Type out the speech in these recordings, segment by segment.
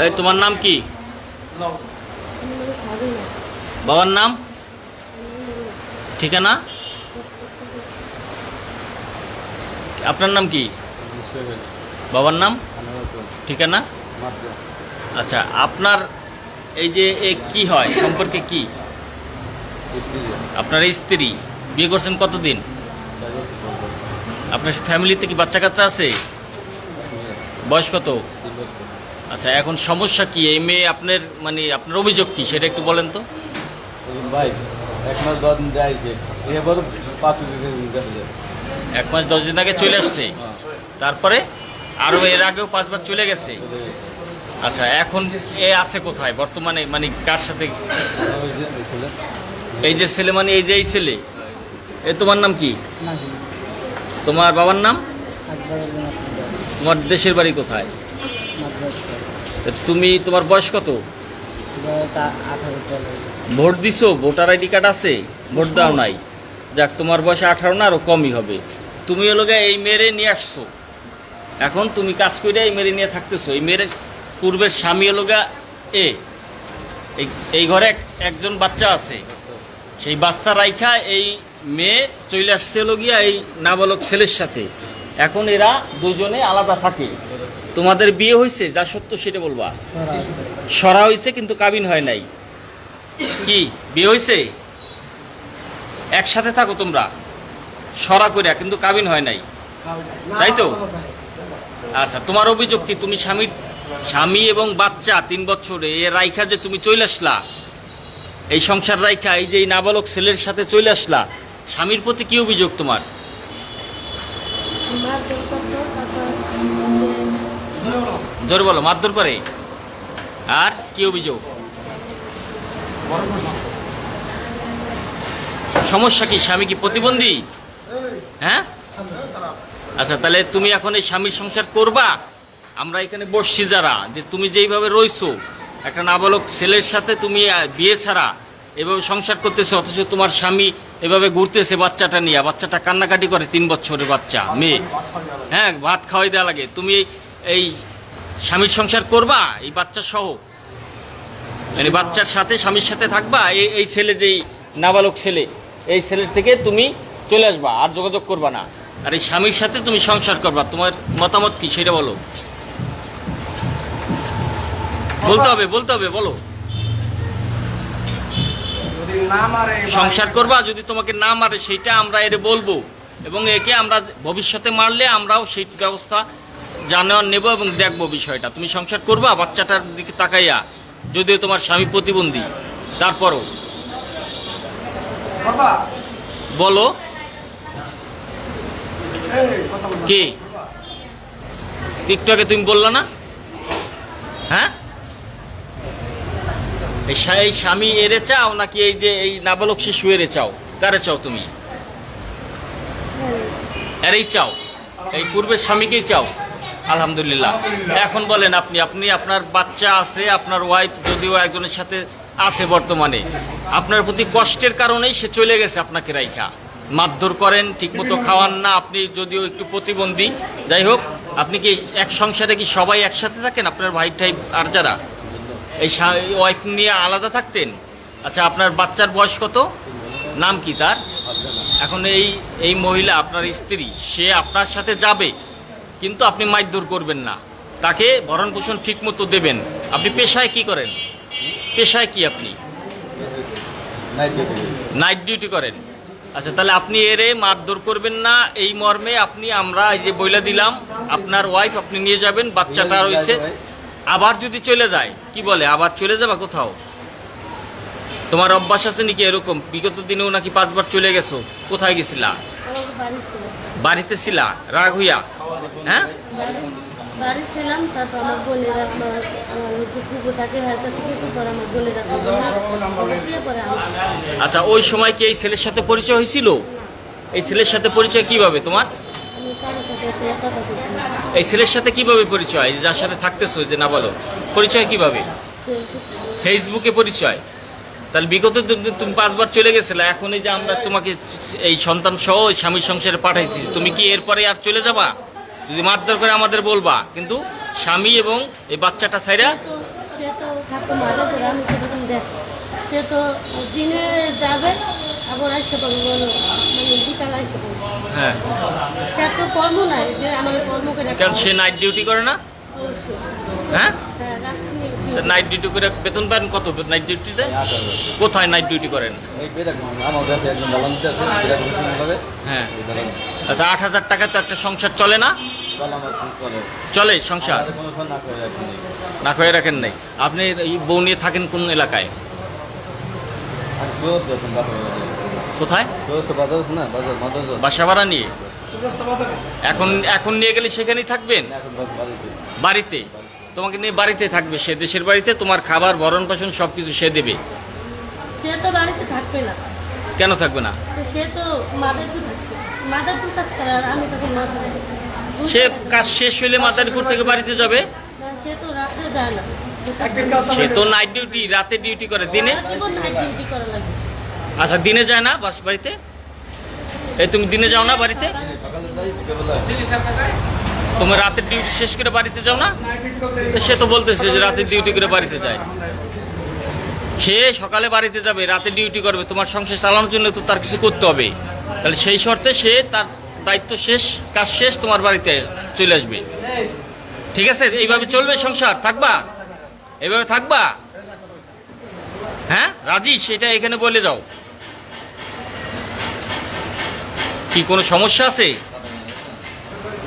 এই তোমার নাম কি? বাবার নাম? ঠিকানা? আপনার নাম কি? বাবার নাম? ঠিকানা? আচ্ছা আপনার এই যে এ কি হয় সম্পর্কে কি? আপনার স্ত্রী বিয়ে করছেন কতদিন? আপনার ফ্যামিলিতে কি বাচ্চা কাচ্চা আছে? বয়স কত? আচ্ছা এখন সমস্যা কি? এই মেয়ে আপনার মানে আপনার অভিযোগ কি? সেটা একটু বলেন তো। ভাই এক মাস দশ দিন যাইছে এবার পাঁচ এক মাস দশ দিন আগে চলে আসছে? তারপরে আরও এর আগেও পাঁচবার চলে গেছে? আচ্ছা এখন এ আছে কোথায়? বর্তমানে মানে কার সাথে? এই যে ছেলে মানে এই যে এই ছেলে? এ তোমার নাম কি? তোমার বাবার নাম? তোমার দেশের বাড়ি কোথায়? তুমি তোমার বয়স কত? ভোট দিছো ভোটার আইডি কার্ড আছে ভোট দাও নাই। যাক তোমার বয়স আঠারো না আরও কমই হবে। তুমি গিয়ে এই মেরে নিয়ে আসছো। এখন তুমি কাজ করে এই মেরে নিয়ে থাকতেছো। এই মেয়ের পূর্বের স্বামী হলো গা এ এই- ঘরে একজন বাচ্চা আছে। সেই বাচ্চা রাইখা এই মেয়ে চলে আসছে গিয়া এই নাবালক ছেলের সাথে। এখন এরা দুজনে আলাদা থাকে। তোমাদের বিয়ে হয়েছে যা সত্য সেটা বলবা। সরা হয়েছে কিন্তু কাবিন হয় নাই। কি? বিয়ে হয়েছে একসাথে থাকো তোমরা। সরা করিয়া কিন্তু কাবিন হয় নাই। তাই তো? আচ্ছা তোমার অভিযোগ কি? তুমি স্বামীর, স্বামী এবং বাচ্চা তিন বছরে, এ রাইখা যে তুমি চলে আসলা, এই সংসার রাইখা, এই যে এই নাবালক ছেলের সাথে চলে আসলা, স্বামীর প্রতি কি অভিযোগ তোমার? জোরে বলো, মারধর করে। আর কি অভিযোগ? সমস্যা কি, স্বামী কি প্রতিবন্ধী? হ্যাঁ? আচ্ছা তাহলে তুমি এখন এই স্বামীর সংসার করবা? আমরা এখানে বসছি যারা, যে তুমি যেইভাবে রইছো, একটা নাবালক ছেলের সাথে তুমি বিয়ে ছাড়া এভাবে সংসার করতেছে, অথচ তোমার স্বামী এভাবে ঘুরতেছে বাচ্চাটা নিয়ে। বাচ্চাটা কান্নাকাটি করে, তিন বছরের বাচ্চা, মেয়ে। হ্যাঁ ভাত খাওয়াই দেওয়া লাগে। তুমি এই- স্বামীর সংসার করবা এই বাচ্চা সহ। মানে বাচ্চার সাথে স্বামীর সাথে থাকবা এই এই ছেলে যেই নাবালক ছেলে এই ছেলের থেকে তুমি চলে আসবা আর যোগাযোগ করবা না। আর এই স্বামীর সাথে তুমি সংসার করবা তোমার মতামত কি সেটা বলো। বলতে হবে বলতে হবে বলো। যদি না মারে সংসার করবা যদি তোমাকে না মারে সেইটা আমরা এর বলব। এবং একে আমরা ভবিষ্যতে মারলে আমরাও সেই ব্যবস্থা জানোয়ার নেব এবং দেখব বিষয়টা। তুমি সংসার করবা বাচ্চাটার দিকে তাকাইয়া যদিও তোমার স্বামী প্রতিবন্ধী। তারপরও। বলো। কি? টিকটকে তুমি বললা না? হ্যাঁ? এই এই স্বামী এরে চাও নাকি এই যে এই নাবালক শিশু এরে চাও? কারে চাও তুমি? এরেই চাও। এই পূর্বের স্বামীকেই চাও? আলহামদুলিল্লাহ। এখন বলেন আপনি আপনি আপনার বাচ্চা আছে আপনার ওয়াইফ যদিও একজনের সাথে আছে বর্তমানে। আপনার প্রতি কষ্টের কারণেই সে চলে গেছে আপনাকে রাইখা। মারধর করেন ঠিকমতো খাওয়ান না আপনি যদিও একটু প্রতিবন্ধী। যাই হোক আপনি কি এক সংসারে কি সবাই একসাথে থাকেন? আপনার ভাই টাই আর যারা? এই ওয়াইফ নিয়ে আলাদা থাকতেন? আচ্ছা আপনার বাচ্চার বয়স কত? নাম কি তার? এখন এই এই মহিলা আপনার স্ত্রী সে আপনার সাথে যাবে? কিন্তু আপনি মারধর করবেন না। তাকে ভরণ পোষণ ঠিক মতো দেবেন। আপনি পেশায় কি করেন? পেশায় কি আপনি? নাইট ডিউটি নাইট ডিউটি করেন। আচ্ছা তাহলে আপনি এরে মারধর করবেন না। এই মর্মে আপনি আমরা এই যে বইলা দিলাম আপনার ওয়াইফ আপনি নিয়ে যাবেন বাচ্চাটা রয়েছে। আবার যদি চলে যায় কি বলে? আবার চলে যাবা কোথাও? তোমার অভ্যাস আছে নাকি এরকম? বিগত দিনেও নাকি পাঁচবার চলে গেছো। কোথায় গেছিলা? বাড়িতে ছিলা? রাগ হইয়া? হ্যাঁ? বাড়ি ছিলাম তারপর আমার বোনের আমার যে কুকুর থাকে হালকা থেকে আমার বোনের দিয়ে পরে আমি আচ্ছা ওই সময় কি এই ছেলের সাথে পরিচয় হয়েছিল? এই ছেলের সাথে পরিচয় কীভাবে তোমার। এই ছেলের সাথে কীভাবে পরিচয়? যার সাথে থাকতেছো যে না বলো পরিচয় কীভাবে? ফেসবুকে পরিচয়? তাহলে বিগত তুমি পাঁচবার চলে গেছিলে এখন এই যে আমরা তোমাকে এই সন্তান সহ স্বামীর সংসারে পাঠাইছি তুমি কি এরপরে আর চলে যাবা? যদি মারধর করে আমাদের বলবা কিন্তু স্বামী এবং এই বাচ্চাটা ছাইরা সে তো সে দিনে যাবে আবার আসে পাবো বলো মানে বিকাল আসে হ্যাঁ। তার তো কর্ম নাই যে আমাদের কর্ম করে কারণ সে নাইট ডিউটি করে না। হ্যাঁ? নাইট ডিউটি করে বেতন পান কত? নাইট ডিউটিতে কোথায় নাইট ডিউটি করেন? হ্যাঁ। আচ্ছা আট হাজার টাকা তো একটা সংসার চলে না? চল সংসার না রাখি রাখেন নাই। আপনি বউ নিয়ে থাকেন কোন এলাকায়? কোথায়? বাসা ভাড়া নিয়ে? এখন এখন নিয়ে গেলে সেখানেই থাকবেন? বাড়িতে? তোমাকে নিয়ে বাড়িতে থাকবে সে দেশের বাড়িতে তোমার খাবার ভরণ পোষণ সব কিছু সে দেবে। সে তো বাড়িতে থাকবে না। কেন থাকবে না? সে তো মাদারপুর থাকবে। মাদারপুর কাজ করে আর আমি তখন না সে কাজ শেষ হইলে মাদারীপুর থেকে বাড়িতে যাবে? সে তো রাত্রে যায় না। সে তো নাইট ডিউটি রাতে ডিউটি করে দিনে? আচ্ছা দিনে যায় না বাস বাড়িতে? এই তুমি দিনে যাও না বাড়িতে? সকালে যাই বিকেলবেলা তোমার রাতের ডিউটি শেষ করে বাড়িতে যাও না? সে তো বলতেছে যে রাতের ডিউটি করে বাড়িতে যায়। সে সকালে বাড়িতে যাবে রাতে ডিউটি করবে, তোমার সংসার চালানোর জন্য তো তার কিছু করতে হবে। তাহলে সেই শর্তে সে তার দায়িত্ব শেষ, কাজ শেষ, তোমার বাড়িতে চলে আসবে। ঠিক আছে? এইভাবে চলবে সংসার। থাকবা? এইভাবে থাকবা? হ্যাঁ? রাজি? সেটা এখানে বলে যাও। কি কোনো সমস্যা আছে?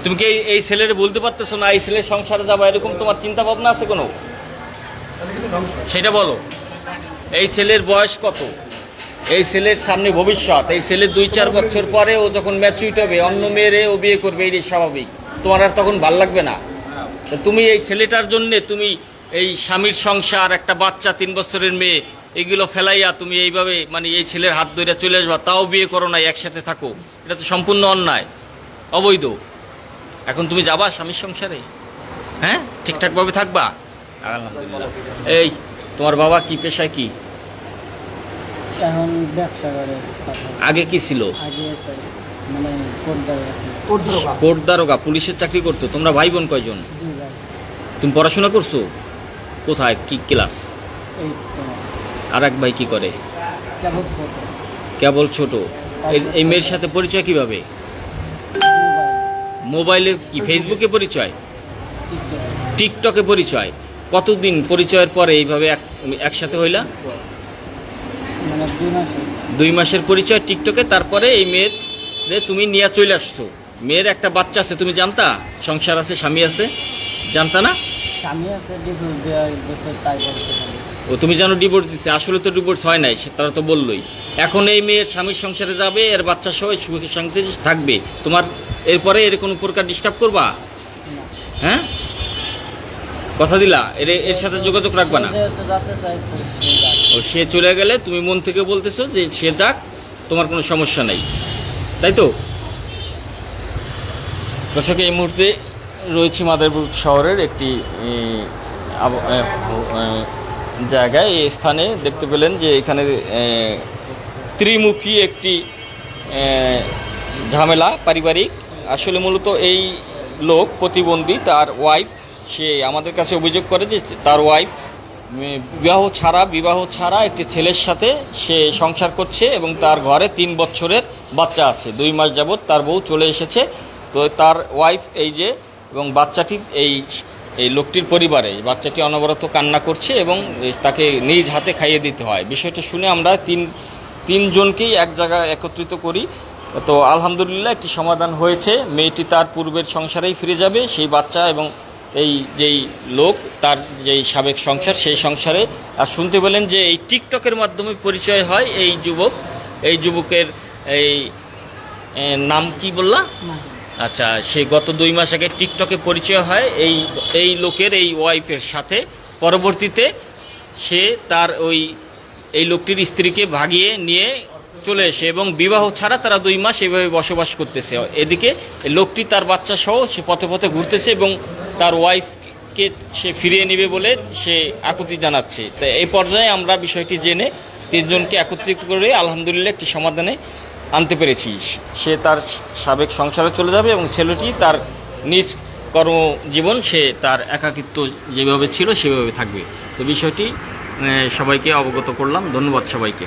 তুমি কি এই- ছেলের বলতে পারতেছো না এই ছেলের সংসারে যাব এরকম তোমার চিন্তা ভাবনা আছে কোনো? সেটা বলো। এই ছেলের বয়স কত? এই ছেলের সামনে ভবিষ্যৎ এই ছেলের দুই চার বছর পরে ও যখন ম্যাচুইট হবে অন্য মেয়েরে ও বিয়ে করবে এটাই স্বাভাবিক। তোমার আর তখন ভালো লাগবে না? তুমি এই ছেলেটার জন্য তুমি এই স্বামীর সংসার একটা বাচ্চা তিন বছরের মেয়ে এগুলো ফেলাইয়া তুমি এইভাবে মানে এই ছেলের হাত ধরে চলে আসবা তাও বিয়ে করো না একসাথে থাকো। এটা তো সম্পূর্ণ অন্যায়। অবৈধ। এখন তুমি যাবা স্বামীর সংসারে? হ্যাঁ? ঠিকঠাকভাবে থাকবা? আলহামদুলিল্লাহ। এই তোমার বাবা কি পেশায় কি? এখন ব্যবসা করে। আগে কি ছিল? আগে মানে কোর্ট দারোগা পুলিশের চাকরি করতো। তোমরা ভাই বোন কয়জন তুমি পড়াশোনা করছ? কোথায় কি ক্লাস? আর এক ভাই কি করে? কেবল ছোট। এই- এই মেয়ের সাথে পরিচয় কীভাবে? মোবাইল কি ফেসবুকে পরিচয়? টিকটকে পরিচয়। কতদিন পরিচয়ের পরে এইভাবে একসাথে হইলা? দুই মাসের পরিচয় টিকটকে তারপরে এই মেয়ের তুমি নিয়ে চলে আসছো। মেয়ের একটা বাচ্চা আছে তুমি জানতা? সংসার আছে স্বামী আছে? জানতা না? স্বামী আছে। ও তুমি জানো ডিভোর্স দিতে আসলে তো ডিভোর্স হয় নাই তারা তো বললোই। এখন এই মেয়ের স্বামীর সংসারে যাবে এর বাচ্চা সহ সুখে শান্তিতে থাকবে। তোমার এরপরে এর কোনো প্রকার ডিস্টার্ব করবা? হ্যাঁ? কথা দিলা, এর এর সাথে যোগাযোগ রাখবা না। ও, সে চলে গেলে তুমি মন থেকে বলতেছো যে সে যাক, তোমার কোনো সমস্যা নেই। তাই তো? দর্শক, এই মুহূর্তে রয়েছে মাদারপুর শহরের একটি জায়গায়, এই স্থানে দেখতে পেলেন যে এখানে ত্রিমুখী একটি ঝামেলা, পারিবারিক। আসলে মূলত এই লোক, প্রতিবন্ধী, তার ওয়াইফ সে আমাদের কাছে অভিযোগ করে যে তার ওয়াইফ বিবাহ ছাড়া বিবাহ ছাড়া একটি ছেলের সাথে সে সংসার করছে এবং তার ঘরে তিন বছরের বাচ্চা আছে। দুই মাস যাবৎ তার বউ চলে এসেছে। তো তার ওয়াইফ এই যে, এবং বাচ্চাটি এই এই লোকটির পরিবারে বাচ্চাটি অনবরত কান্না করছে এবং তাকে নিজ হাতে খাইয়ে দিতে হয়। বিষয়টা শুনে আমরা তিন, তিনজনকেই এক জায়গায় একত্রিত করি। তো আলহামদুলিল্লাহ একটি সমাধান হয়েছে? মেয়েটি তার পূর্বের সংসারেই ফিরে যাবে সেই বাচ্চা এবং এই যেই লোক তার যেই সাবেক সংসার সেই সংসারে। আর শুনতে পেলেন যে এই টিকটকের মাধ্যমে পরিচয় হয় এই যুবক। এই যুবকের এই নাম কি বললা? না আচ্ছা সে গত দুই মাস আগে টিকটকে পরিচয় হয় এই এই লোকের এই ওয়াইফের সাথে। পরবর্তীতে সে তার ওই এই লোকটির স্ত্রীকে ভাগিয়ে নিয়ে চলে এসে এবং বিবাহ ছাড়া তারা দুই মাস এভাবে বসবাস করতেছে। এদিকে লোকটি তার বাচ্চা সহ সে পথে পথে ঘুরতেছে এবং তার ওয়াইফকে সে ফিরিয়ে নেবে বলে সে আকুতি জানাচ্ছে। তো এই পর্যায়ে আমরা বিষয়টি জেনে তিনজনকে একত্রিত করে আলহামদুলিল্লাহ একটি সমাধানে আনতে পেরেছি। সে তার সাবেক সংসারে চলে যাবে এবং ছেলেটি তার নিজ কর্মজীবন সে তার একাকিত্ব যেভাবে ছিল সেভাবে থাকবে। তো বিষয়টি সবাইকে অবগত করলাম। ধন্যবাদ সবাইকে।